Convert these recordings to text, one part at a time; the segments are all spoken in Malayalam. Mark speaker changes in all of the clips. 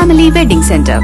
Speaker 1: Family wedding centre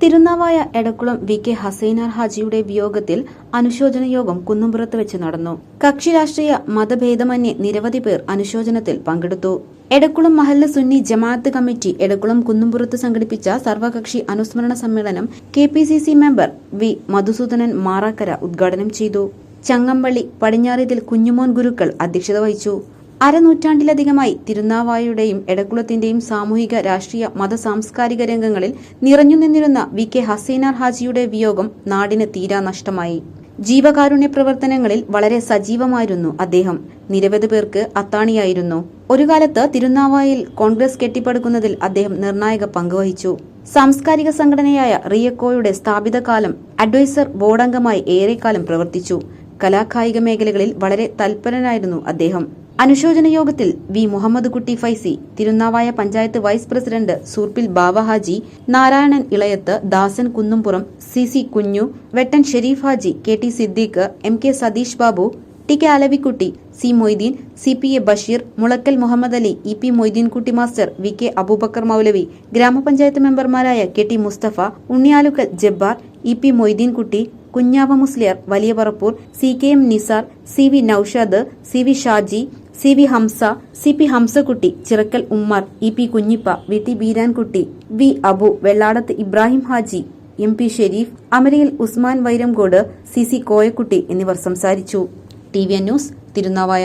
Speaker 2: Tirunavaya Edakkulam V K Hasainar ഹാജിയുടെ വിയോഗത്തിൽ അനുശോചന യോഗം കുന്നുംപുറത്ത് വെച്ച് നടന്നു. കക്ഷി രാഷ്ട്രീയ മതഭേദമന്യേ നിരവധി പേർ അനുശോചനത്തിൽ പങ്കെടുത്തു. എടക്കുളം മഹല്ല സുന്നി ജമാഅത്ത് കമ്മിറ്റി എടക്കുളം കുന്നുംപുറത്ത് സംഘടിപ്പിച്ച സർവകക്ഷി അനുസ്മരണ സമ്മേളനം K P C C member V Madhusoodanan Marakkara ഉദ്ഘാടനം ചെയ്തു. ചങ്ങമ്പള്ളി പടിഞ്ഞാറിതിൽ കുഞ്ഞുമോൻ ഗുരുക്കൾ അധ്യക്ഷത വഹിച്ചു. അരനൂറ്റാണ്ടിലധികമായി തിരുനാവായയുടെയും എടക്കുളത്തിന്റെയും സാമൂഹിക രാഷ്ട്രീയ മത സാംസ്കാരിക രംഗങ്ങളിൽ നിറഞ്ഞുനിന്നിരുന്ന വി കെ ഹസീനാർ ഹാജിയുടെ വിയോഗം നാടിന് തീരാ നഷ്ടമായി. ജീവകാരുണ്യ പ്രവർത്തനങ്ങളിൽ വളരെ സജീവമായിരുന്നു അദ്ദേഹം. നിരവധി പേർക്ക് അത്താണിയായിരുന്നു. ഒരു കാലത്ത് തിരുനാവായിൽ കോൺഗ്രസ് കെട്ടിപ്പടുക്കുന്നതിൽ അദ്ദേഹം നിർണായക പങ്കുവഹിച്ചു സാംസ്കാരിക സംഘടനയായ റിയക്കോയുടെ സ്ഥാപിതകാലം അഡ്വൈസർ ബോർഡംഗമായി ഏറെക്കാലം പ്രവർത്തിച്ചു. കലാകായിക മേഖലകളിൽ വളരെ തൽപരനായിരുന്നു അദ്ദേഹം. അനുശോചന യോഗത്തിൽ V. Muhammad Kutty Faizy Tirunavaya panchayat vice president Soorppil Babahaji Narayanan Elayath Dasan Kunnumpuram C. C. Kunju Vettan Sherif Haji K. T. Siddique M. K. Satheesh Babu T. K. Alavikutty C. Moideen C. P. A. Basheer Mulakkal Muhammad Ali E. P. Moideenkutty master V. K. Aboobacker Moulavi grama panchayat മെമ്പർമാരായ K. T. Mustafa Unniyalukkal Jabbar E P Moideenkutty Kunjava Musliyar Valiya Parappur C K M Nisar C V Noushad C V Shaji C V Hamza C P Hamzakutty Chirakkal Ummer E P Kunhippa V T Beerankutty V Abu Velladath Ibrahim Haji M P Sherif Amarayil Usman Vairamkode C C Koyakutty എന്നിവർ സംസാരിച്ചു. T V news Tirunavaya.